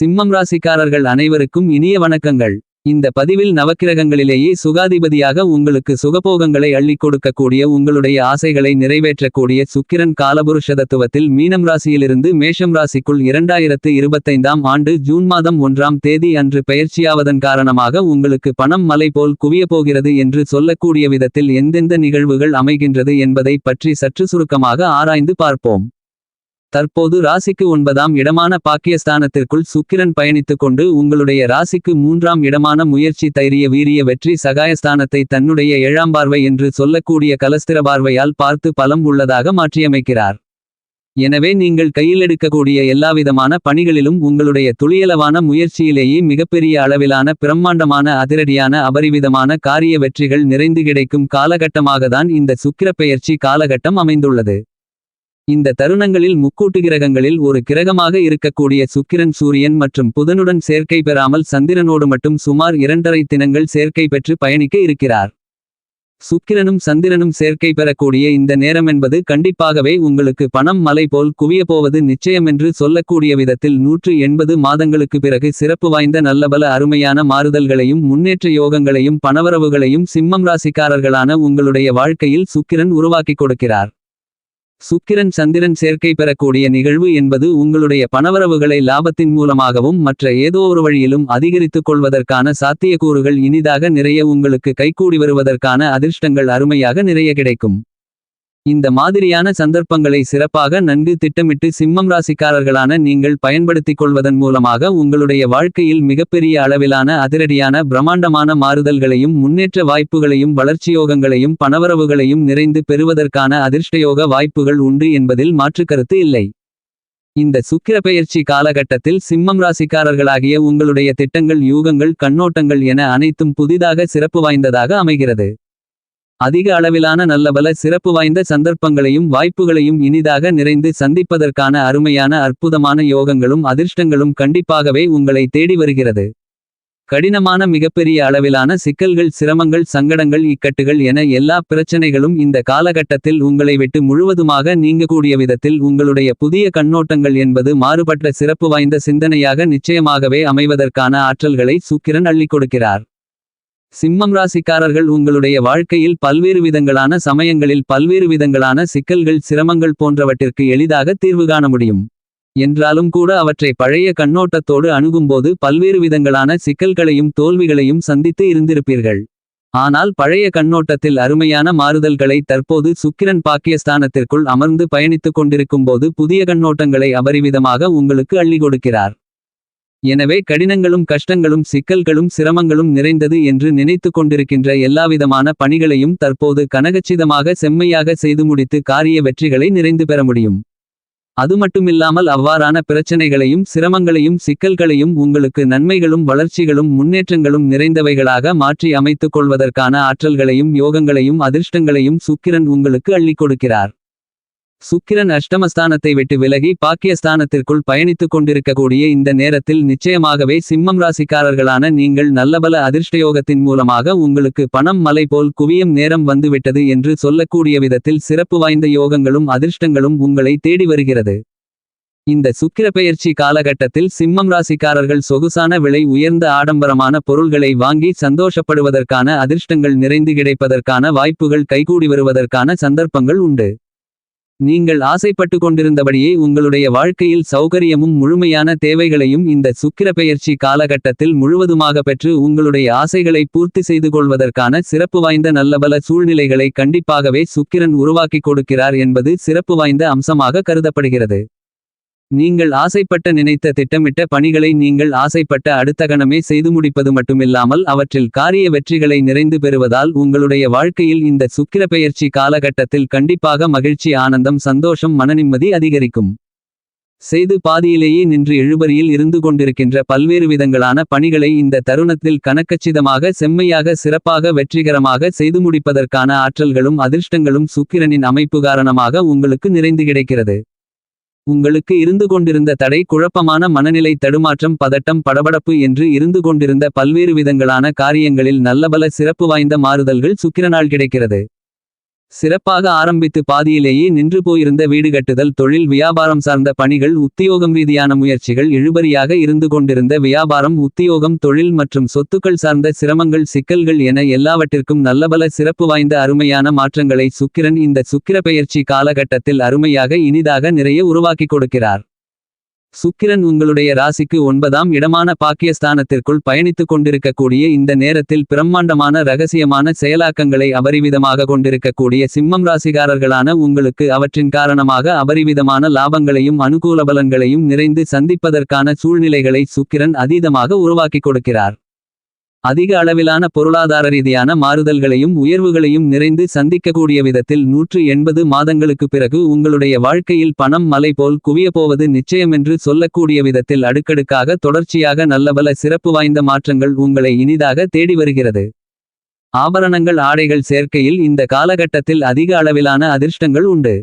சிம்மம் ராசிக்காரர்கள் அனைவருக்கும் இனிய வணக்கங்கள். இந்த பதிவில் நவக்கிரகங்களிலேயே சுகாதிபதியாக உங்களுக்கு சுகபோகங்களை அள்ளிக் கொடுக்கக்கூடிய உங்களுடைய ஆசைகளை நிறைவேற்றக்கூடிய சுக்கிரன் காலபுருஷதத்துவத்தில் மீனம் ராசியிலிருந்து மேஷம் ராசிக்குள் இரண்டாயிரத்து இருபத்தைந்தாம் ஆண்டு ஜூன் மாதம் ஒன்றாம் தேதி அன்று பெயர்ச்சியாவதன் காரணமாக உங்களுக்கு பணம் மலை போல் குவிய போகிறது என்று சொல்லக்கூடிய விதத்தில் எந்தெந்த நிகழ்வுகள் அமைகின்றது என்பதை பற்றி சற்று சுருக்கமாக ஆராய்ந்து பார்ப்போம். தற்போது ராசிக்கு ஒன்பதாம் இடமான பாக்கியஸ்தானத்திற்குள் சுக்கிரன் பயணித்துக் கொண்டு உங்களுடைய ராசிக்கு மூன்றாம் இடமான முயற்சி தைரிய வீரிய வெற்றி சகாயஸ்தானத்தை தன்னுடைய ஏழாம் பார்வை என்று சொல்லக்கூடிய கலஸ்திர பார்வையால் பார்த்து பலம் உள்ளதாக மாற்றியமைக்கிறார். எனவே நீங்கள் கையில் எடுக்கக்கூடிய எல்லாவிதமான பணிகளிலும் உங்களுடைய துளியளவான முயற்சியிலேயே மிகப்பெரிய அளவிலான பிரம்மாண்டமான அதிரடியான அபரிவிதமான காரிய வெற்றிகள் நிறைந்து கிடைக்கும் காலகட்டமாகத்தான் இந்த சுக்கிர பெயர்ச்சி காலகட்டம் அமைந்துள்ளது. இந்த தருணங்களில் முக்கூட்டு கிரகங்களில் ஒரு கிரகமாக இருக்கக்கூடிய சுக்கிரன் சூரியன் மற்றும் புதனுடன் சேர்க்கை பெறாமல் சந்திரனோடு மட்டும் சுமார் இரண்டரை தினங்கள் சேர்க்கை பெற்று பயணிக்க இருக்கிறார். சுக்கிரனும் சந்திரனும் சேர்க்கை பெறக்கூடிய இந்த நேரம் என்பது கண்டிப்பாகவே உங்களுக்கு பணம் மலை போல் குவிய போவது நிச்சயமென்று சொல்லக்கூடிய விதத்தில் நூற்று எண்பது மாதங்களுக்கு பிறகு சிறப்பு வாய்ந்த நல்லபல அருமையான மாறுதல்களையும் முன்னேற்ற யோகங்களையும் பணவரவுகளையும் சிம்மம் ராசிக்காரர்களான உங்களுடைய வாழ்க்கையில் சுக்கிரன் உருவாக்கிக் கொடுக்கிறார். சுக்கிரன் சந்திரன் சேர்க்கை பெறக்கூடிய நிகழ்வு என்பது உங்களுடைய பணவரவுகளை லாபத்தின் மூலமாகவும் மற்ற ஏதோ ஒரு வழியிலும் அதிகரித்துக் கொள்வதற்கான சாத்தியக்கூறுகள் இனிதாக நிறைய உங்களுக்கு கைகூடி வருவதற்கான அதிர்ஷ்டங்கள் அருமையாக நிறைய கிடைக்கும். இந்த மாதிரியான சந்தர்ப்பங்களை சிறப்பாக நன்கு திட்டமிட்டு சிம்மம் ராசிக்காரர்களான நீங்கள் பயன்படுத்திக் கொள்வதன் மூலமாக உங்களுடைய வாழ்க்கையில் மிகப்பெரிய அளவிலான அதிரடியான பிரம்மாண்டமான மாறுதல்களையும் முன்னேற்ற வாய்ப்புகளையும் வளர்ச்சியோகங்களையும் பணவரவுகளையும் நிறைந்து பெறுவதற்கான அதிர்ஷ்டயோக வாய்ப்புகள் உண்டு என்பதில் மாற்றுக்கருத்து இல்லை. இந்த சுக்கிர பெயர்ச்சி காலகட்டத்தில் சிம்மம் ராசிக்காரர்களாகிய உங்களுடைய திட்டங்கள் யூகங்கள் கண்ணோட்டங்கள் என அனைத்தும் புதிதாக சிறப்பு வாய்ந்ததாக அமைகிறது. அதிக அளவிலான நல்லபல சிறப்பு வாய்ந்த சந்தர்ப்பங்களையும் வாய்ப்புகளையும் இனிதாக நிறைந்து சந்திப்பதற்கான அருமையான அற்புதமான யோகங்களும் அதிர்ஷ்டங்களும் கண்டிப்பாகவே உங்களை தேடி வருகிறது. கடினமான மிகப்பெரிய அளவிலான சிக்கல்கள் சிரமங்கள் சங்கடங்கள் இக்கட்டுகள் என எல்லா பிரச்சனைகளும் இந்த காலகட்டத்தில் உங்களை விட்டு முழுவதுமாக நீங்கக்கூடிய விதத்தில் உங்களுடைய புதிய கண்ணோட்டங்கள் என்பது மாறுபட்ட சிறப்பு வாய்ந்த சிந்தனையாக நிச்சயமாகவே அமைவதற்கான ஆற்றல்களை சுக்கிரன் அள்ளிக் கொடுக்கிறார். சிம்மம் ராசிக்காரர்கள் உங்களுடைய வாழ்க்கையில் பல்வேறு விதங்களான சமயங்களில் பல்வேறு விதங்களான சிக்கல்கள் சிரமங்கள் போன்றவற்றிற்கு எளிதாக தீர்வு காண முடியும். என்றாலும் கூட அவற்றை பழைய கண்ணோட்டத்தோடு அணுகும்போது பல்வேறு விதங்களான சிக்கல்களையும் தோல்விகளையும் சந்தித்து இருந்திருப்பீர்கள். ஆனால் பழைய கண்ணோட்டத்தில் அருமையான மாறுதல்களை தற்போது சுக்கிரன் பாக்கியஸ்தானத்திற்குள் அமர்ந்து பயணித்துக் கொண்டிருக்கும்போது புதிய கண்ணோட்டங்களை அபரிவிதமாக உங்களுக்கு அள்ளி கொடுக்கிறார். எனவே கடினங்களும் கஷ்டங்களும் சிக்கல்களும் சிரமங்களும் நிறைந்தது என்று நினைத்து கொண்டிருக்கின்ற எல்லாவிதமான பணிகளையும் தற்போது கனகச்சிதமாக செம்மையாக செய்து முடித்து காரிய வெற்றிகளை நிறைந்து பெற முடியும். அது மட்டுமில்லாமல் அவ்வாறான பிரச்சனைகளையும் சிரமங்களையும் சிக்கல்களையும் உங்களுக்கு நன்மைகளும் வளர்ச்சிகளும் முன்னேற்றங்களும் நிறைந்தவைகளாக மாற்றி அமைத்துக் கொள்வதற்கான ஆற்றல்களையும் யோகங்களையும் அதிர்ஷ்டங்களையும் சுக்கிரன் உங்களுக்கு அள்ளிக் கொடுக்கிறார். சுக்கிரன் அஷ்டமஸ்தானத்தை விட்டு விலகி பாக்கியஸ்தானத்திற்குள் பயணித்துக் கொண்டிருக்கக்கூடிய இந்த நேரத்தில் நிச்சயமாகவே சிம்மம் ராசிக்காரர்களான நீங்கள் நல்லபல அதிர்ஷ்டயோகத்தின் மூலமாக உங்களுக்கு பணம் மலை போல் குவியும் நேரம் வந்துவிட்டது என்று சொல்லக்கூடிய விதத்தில் சிறப்பு வாய்ந்த யோகங்களும் அதிர்ஷ்டங்களும் உங்களை தேடி வருகிறது. இந்த சுக்கிர பெயர்ச்சி காலகட்டத்தில் சிம்மம் ராசிக்காரர்கள் சொகுசான விலை உயர்ந்த ஆடம்பரமான பொருள்களை வாங்கி சந்தோஷப்படுவதற்கான அதிர்ஷ்டங்கள் நிறைந்து கிடைப்பதற்கான வாய்ப்புகள் கைகூடி வருவதற்கான சந்தர்ப்பங்கள் உண்டு. நீங்கள் ஆசைப்பட்டு கொண்டிருந்தபடியே உங்களுடைய வாழ்க்கையில் சௌகரியமும் முழுமையான தேவைகளையும் இந்த சுக்கிர பெயர்ச்சி காலகட்டத்தில் முழுவதுமாக பெற்று உங்களுடைய ஆசைகளை பூர்த்தி செய்து கொள்வதற்கான சிறப்பு வாய்ந்த நல்லபல சூழ்நிலைகளை கண்டிப்பாகவே சுக்கிரன் உருவாக்கிக் கொடுக்கிறார் என்பது சிறப்பு வாய்ந்த அம்சமாக கருதப்படுகிறது. நீங்கள் ஆசைப்பட்ட நினைத்த திட்டமிட்ட பணிகளை நீங்கள் ஆசைப்பட்ட அடுத்த கணமே செய்து முடிப்பது மட்டுமில்லாமல் அவற்றில் காரிய வெற்றிகளை நிறைந்து பெறுவதால் உங்களுடைய வாழ்க்கையில் இந்த சுக்கிர பெயர்ச்சி காலகட்டத்தில் கண்டிப்பாக மகிழ்ச்சி ஆனந்தம் சந்தோஷம் மனநிம்மதி அதிகரிக்கும். செய்து பாதியிலேயே நின்று எழுபறியில் இருந்து கொண்டிருக்கின்ற பல்வேறு விதங்களான பணிகளை இந்த தருணத்தில் கணக்கச்சிதமாக செம்மையாக சிறப்பாக வெற்றிகரமாக செய்து முடிப்பதற்கான ஆற்றல்களும் அதிர்ஷ்டங்களும் சுக்கிரனின் அமைப்பு காரணமாக உங்களுக்கு நிறைந்து கிடைக்கிறது. உங்களுக்கு இருந்து கொண்டிருந்த தடை குழப்பமான மனநிலை தடுமாற்றம் பதட்டம் படபடப்பு என்று இருந்து கொண்டிருந்த பல்வேறு விதங்களான காரியங்களில் நல்லபல சிறப்பு வாய்ந்த மாறுதல்கள் சுக்கிரநாள் கிடைக்கிறது. சிறப்பாக ஆரம்பித்து பாதியிலேயே நின்று போயிருந்த வீடு கட்டுதல் தொழில் வியாபாரம் சார்ந்த பணிகள் உத்தியோகம் ரீதியான முயற்சிகள் இழுபறியாக இருந்து கொண்டிருந்த வியாபாரம் உத்தியோகம் தொழில் மற்றும் சொத்துக்கள் சார்ந்த சிரமங்கள் சிக்கல்கள் என எல்லாவற்றிற்கும் நல்லபல சிறப்பு வாய்ந்த அருமையான மாற்றங்களை சுக்கிரன் இந்த சுக்கிர பெயர்ச்சி காலகட்டத்தில் அருமையாக இனிதாக நிறைய உருவாக்கிக் கொடுக்கிறார். சுக்கிரன் உங்களுடைய ராசிக்கு ஒன்பதாம் இடமான பாக்கியஸ்தானத்திற்குள் பயணித்துக் கொண்டிருக்கக்கூடிய இந்த நேரத்தில் பிரம்மாண்டமான ரகசியமான செயலாக்கங்களை அபரிவிதமாக கொண்டிருக்கக்கூடிய சிம்மம் ராசிகாரர்களான உங்களுக்கு அவற்றின் காரணமாக அபரிவிதமான லாபங்களையும் அனுகூல பலன்களையும் நிறைந்து சந்திப்பதற்கான சூழ்நிலைகளை சுக்கிரன் அதீதமாக உருவாக்கி கொடுக்கிறார். அதிக அளவிலான பொருளாதார ரீதியான மாறுதல்களையும் உயர்வுகளையும் நிறைந்து சந்திக்கக்கூடிய விதத்தில் நூற்று எண்பது மாதங்களுக்கு பிறகு உங்களுடைய வாழ்க்கையில் பணம் மலை போல் குவியப்போவது நிச்சயமென்று சொல்லக்கூடிய விதத்தில் அடுக்கடுக்காக தொடர்ச்சியாக நல்லபல சிறப்பு வாய்ந்த மாற்றங்கள் உங்களை இனிதாக தேடி வருகிறது. ஆபரணங்கள் ஆடைகள் சேர்க்கையில் இந்த காலகட்டத்தில் அதிக அளவிலான அதிர்ஷ்டங்கள் உண்டு.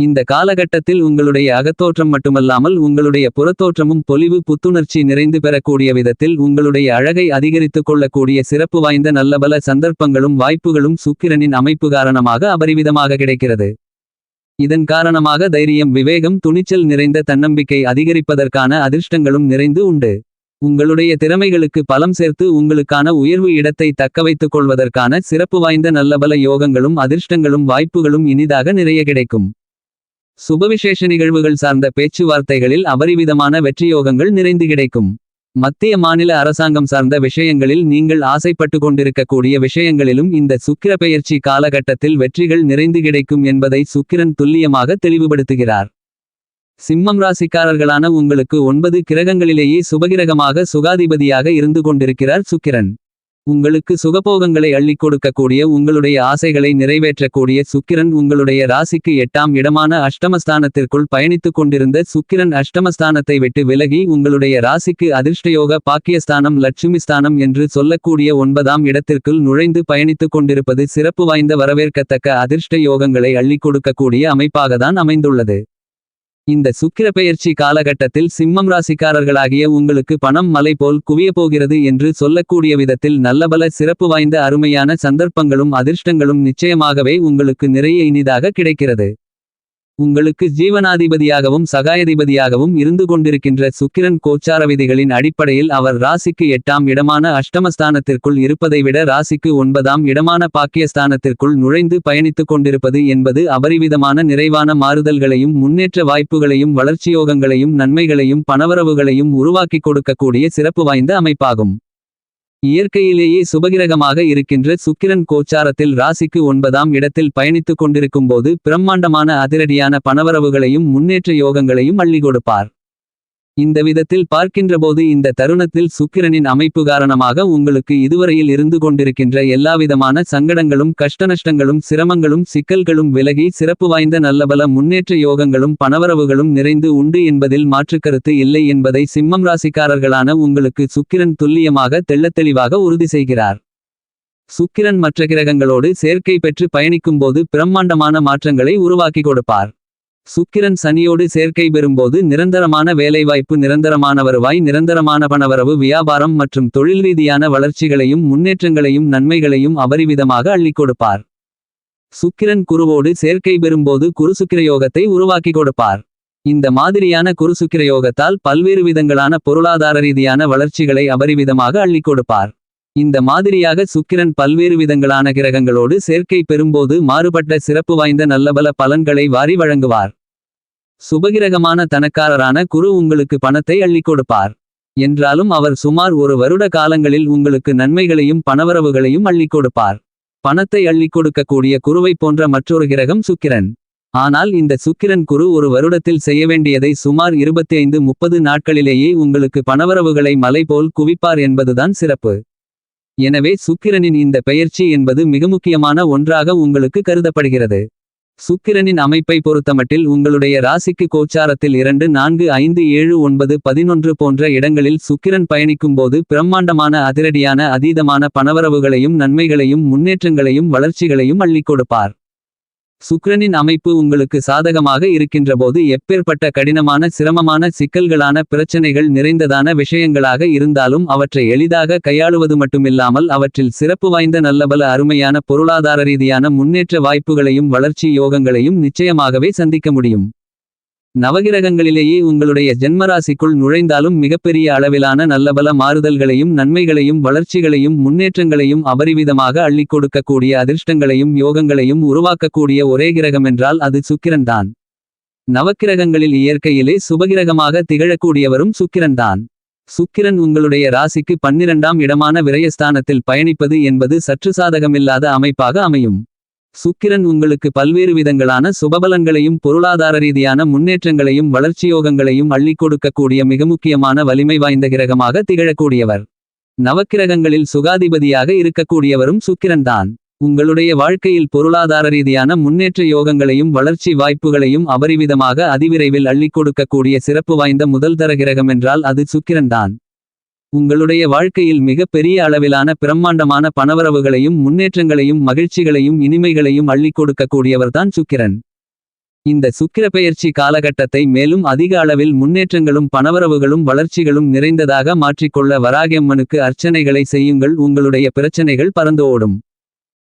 இந்த காலகட்டத்தில் உங்களுடைய அகத்தோற்றம் மட்டுமல்லாமல் உங்களுடைய புறத்தோற்றமும் பொலிவு புத்துணர்ச்சி நிறைந்து பெறக்கூடிய விதத்தில் உங்களுடைய அழகை அதிகரித்துக் கொள்ளக்கூடிய சிறப்பு வாய்ந்த நல்லபல சந்தர்ப்பங்களும் வாய்ப்புகளும் சுக்கிரனின் அமைப்பு காரணமாக அபரிவிதமாக கிடைக்கிறது. இதன் காரணமாக தைரியம் விவேகம் துணிச்சல் நிறைந்த தன்னம்பிக்கை அதிகரிப்பதற்கான அதிர்ஷ்டங்களும் நிறைந்து உண்டு. உங்களுடைய திறமைகளுக்கு பலம் சேர்த்து உங்களுக்கான உயர்வு இடத்தை தக்கவைத்துக் கொள்வதற்கான சிறப்பு வாய்ந்த நல்லபல யோகங்களும் அதிர்ஷ்டங்களும் வாய்ப்புகளும் இனிதாக நிறைய கிடைக்கும். சுபவிசேஷ நிகழ்வுகள் சார்ந்த பேச்சுவார்த்தைகளில் அபரிவிதமான வெற்றியோகங்கள் நிறைந்து கிடைக்கும். மத்திய மாநில அரசாங்கம் சார்ந்த விஷயங்களில் நீங்கள் ஆசைப்பட்டு கொண்டிருக்கக்கூடிய விஷயங்களிலும் இந்த சுக்கிர பெயர்ச்சி காலகட்டத்தில் வெற்றிகள் நிறைந்து கிடைக்கும் என்பதை சுக்கிரன் துல்லியமாக தெளிவுபடுத்துகிறார். சிம்மம் ராசிக்காரர்களான உங்களுக்கு ஒன்பது கிரகங்களிலேயே சுபகிரகமாக சுகாதிபதியாக இருந்து கொண்டிருக்கிறார் சுக்கிரன். உங்களுக்கு சுகபோகங்களை அள்ளிக் கொடுக்கக்கூடிய உங்களுடைய ஆசைகளை நிறைவேற்றக்கூடிய சுக்கிரன் உங்களுடைய ராசிக்கு எட்டாம் இடமான அஷ்டமஸ்தானத்திற்குள் பயணித்துக் கொண்டிருந்த சுக்கிரன் அஷ்டமஸ்தானத்தை விட்டு விலகி உங்களுடைய ராசிக்கு அதிர்ஷ்டயோக பாக்கியஸ்தானம் லட்சுமிஸ்தானம் என்று சொல்லக்கூடிய ஒன்பதாம் இடத்திற்குள் நுழைந்து பயணித்துக் கொண்டிருப்பது சிறப்பு வாய்ந்த வரவேற்கத்தக்க அதிர்ஷ்ட யோகங்களை அள்ளிக் கொடுக்கக்கூடிய அமைப்பாகத்தான் அமைந்துள்ளது. இந்த சுக்கிர பெயர்ச்சி காலகட்டத்தில் சிம்மம் ராசிக்காரர்களாகிய உங்களுக்கு பணம் மலை போல் குவியப்போகிறது என்று சொல்லக்கூடிய விதத்தில் நல்லபல சிறப்பு வாய்ந்த அருமையான சந்தர்ப்பங்களும் அதிர்ஷ்டங்களும் நிச்சயமாகவே உங்களுக்கு நிறைய இனிதாக கிடைக்கிறது. உங்களுக்கு ஜீவனாதிபதியாகவும் சகாயதிபதியாகவும் இருந்து கொண்டிருக்கின்ற சுக்கிரன் கோச்சார விதிகளின் அடிப்படையில் அவர் ராசிக்கு எட்டாம் இடமான அஷ்டமஸ்தானத்திற்குள் இருப்பதை விட ராசிக்கு ஒன்பதாம் இடமான பாக்கியஸ்தானத்திற்குள் நுழைந்து பயணித்துக் கொண்டிருப்பது என்பது அபரிவிதமான நிறைவான மாறுதல்களையும் முன்னேற்ற வாய்ப்புகளையும் வளர்ச்சியோகங்களையும் நன்மைகளையும் பணவரவுகளையும் உருவாக்கிக் கொடுக்கக்கூடிய சிறப்பு வாய்ந்த அமைப்பாகும். இயற்கையிலேயே சுபகிரகமாக இருக்கின்ற சுக்கிரன் கோச்சாரத்தில் ராசிக்கு ஒன்பதாம் இடத்தில் பயணித்துக் கொண்டிருக்கும்போது பிரம்மாண்டமான அதிரடியான பணவரவுகளையும் முன்னேற்ற யோகங்களையும் அள்ளி கொடுப்பார். இந்த விதத்தில் பார்க்கின்றபோது இந்த தருணத்தில் சுக்கிரனின் அமைப்பு காரணமாக உங்களுக்கு இதுவரையில் இருந்து கொண்டிருக்கின்ற எல்லாவிதமான சங்கடங்களும் கஷ்டநஷ்டங்களும் சிரமங்களும் சிக்கல்களும் விலகி சிறப்பு வாய்ந்த நல்லபல முன்னேற்ற யோகங்களும் பணவரவுகளும் நிறைந்து உண்டு என்பதில் மாற்றுக்கருத்து இல்லை என்பதை சிம்மம் ராசிக்காரர்களான உங்களுக்கு சுக்கிரன் துல்லியமாக தெள்ளத்தெளிவாக உறுதி செய்கிறார். சுக்கிரன் மற்ற கிரகங்களோடு சேர்க்கை பெற்று பயணிக்கும்போது பிரம்மாண்டமான மாற்றங்களை உருவாக்கி கொடுப்பார். சுக்கிரன் சனியோடு சேர்க்கை பெறும்போது நிரந்தரமான வேலைவாய்ப்பு நிரந்தரமான வருவாய் நிரந்தரமான பணவரவு வியாபாரம் மற்றும் தொழில் ரீதியான வளர்ச்சிகளையும் முன்னேற்றங்களையும் நன்மைகளையும் அபரிவிதமாக அள்ளிக் கொடுப்பார். சுக்கிரன் குருவோடு சேர்க்கை பெறும்போது குருசுக்கிரயோகத்தை உருவாக்கி கொடுப்பார். இந்த மாதிரியான குருசுக்கிரயோகத்தால் பல்வேறு விதங்களான பொருளாதார ரீதியான வளர்ச்சிகளை அபரிவிதமாக அள்ளிக் கொடுப்பார். இந்த மாதிரியாக சுக்கிரன் பல்வேறு விதங்களான கிரகங்களோடு சேர்க்கை பெறும்போது மாறுபட்ட சிறப்பு வாய்ந்த நல்லபல பலன்களை வாரி வழங்குவார். சுபகிரகமான தனக்காரரான குரு உங்களுக்கு பணத்தை அள்ளி கொடுப்பார். என்றாலும் அவர் சுமார் ஒரு வருட காலங்களில் உங்களுக்கு நன்மைகளையும் பணவரவுகளையும் அள்ளி கொடுப்பார். பணத்தை அள்ளிக் கொடுக்கக்கூடிய குருவைப் போன்ற மற்றொரு கிரகம் சுக்கிரன். ஆனால் இந்த சுக்கிரன் குரு ஒரு வருடத்தில் செய்ய வேண்டியதை சுமார் இருபத்தி ஐந்து முப்பது நாட்களிலேயே உங்களுக்கு பணவரவுகளை மலை போல் குவிப்பார் என்பதுதான் சிறப்பு. எனவே சுக்கிரனின் இந்த பெயர்ச்சி என்பது மிக முக்கியமான ஒன்றாக உங்களுக்கு கருதப்படுகிறது. சுக்கிரனின் அமைப்பை பொறுத்தமட்டில் உங்களுடைய ராசிக்கு கோச்சாரத்தில் இரண்டு நான்கு ஐந்து ஏழு ஒன்பது பதினொன்று போன்ற இடங்களில் சுக்கிரன் பயணிக்கும்போது பிரம்மாண்டமான அதிரடியான அதீதமான பணவரவுகளையும் நன்மைகளையும் முன்னேற்றங்களையும் வளர்ச்சிகளையும் அள்ளிக் கொடுப்பார். சுக்கிரனின் அமைப்பு உங்களுக்கு சாதகமாக இருக்கின்றபோது எப்பேற்பட்ட கடினமான சிரமமான சிக்கல்களான பிரச்சனைகள் நிறைந்ததான விஷயங்களாக இருந்தாலும் அவற்றை எளிதாக கையாளுவது மட்டுமில்லாமல் அவற்றில் சிறப்பு வாய்ந்த நல்லபல அருமையான பொருளாதார ரீதியான முன்னேற்ற வாய்ப்புகளையும் வளர்ச்சி யோகங்களையும் நிச்சயமாகவே சந்திக்க முடியும். நவகிரகங்களிலேயே உங்களுடைய ஜென்மராசிக்குள் நுழைந்தாலும் மிகப்பெரிய அளவிலான நல்லபல மாறுதல்களையும் நன்மைகளையும் வளர்ச்சிகளையும் முன்னேற்றங்களையும் அபரிவிதமாக அள்ளிக் கொடுக்கக்கூடிய அதிர்ஷ்டங்களையும் யோகங்களையும் உருவாக்கக்கூடிய ஒரே கிரகமென்றால் அது சுக்கிரன்தான். நவக்கிரகங்களில் இயற்கையிலே சுபகிரகமாக திகழக்கூடியவரும் சுக்கிரன்தான். சுக்கிரன் உங்களுடைய ராசிக்கு பன்னிரண்டாம் இடமான விரயஸ்தானத்தில் பயணிப்பது என்பது சற்று சாதகமில்லாத அமைப்பாக அமையும். சுக்கிரன் உங்களுக்கு பல்வேறு விதங்களான சுபபலங்களையும் பொருளாதார ரீதியான முன்னேற்றங்களையும் வளர்ச்சியோகங்களையும் அள்ளிக் கொடுக்கக்கூடிய மிக முக்கியமான வலிமை வாய்ந்த கிரகமாக திகழக்கூடியவர். நவக்கிரகங்களில் சுகாதிபதியாக இருக்கக்கூடியவரும் சுக்கிரன்தான். உங்களுடைய வாழ்க்கையில் பொருளாதார ரீதியான முன்னேற்ற யோகங்களையும் வளர்ச்சி வாய்ப்புகளையும் அபரிவிதமாக அதிவிரைவில் அள்ளிக் கொடுக்கக்கூடிய சிறப்பு வாய்ந்த முதல் தர கிரகமென்றால் அது சுக்கிரன்தான். உங்களுடைய வாழ்க்கையில் மிக பெரிய அளவிலான பிரம்மாண்டமான பணவரவுகளையும் முன்னேற்றங்களையும் மகிழ்ச்சிகளையும் இனிமைகளையும் அள்ளி கொடுக்கக்கூடியவர்தான் சுக்கிரன். இந்த சுக்கிர பெயர்ச்சி காலகட்டத்தை மேலும் அதிக அளவில் முன்னேற்றங்களும் பணவரவுகளும் வளர்ச்சிகளும் நிறைந்ததாக மாற்றிக்கொள்ள வராகியம்மனுக்கு அர்ச்சனைகளை செய்யுங்கள். உங்களுடைய பிரச்சனைகள் பறந்து ஓடும்.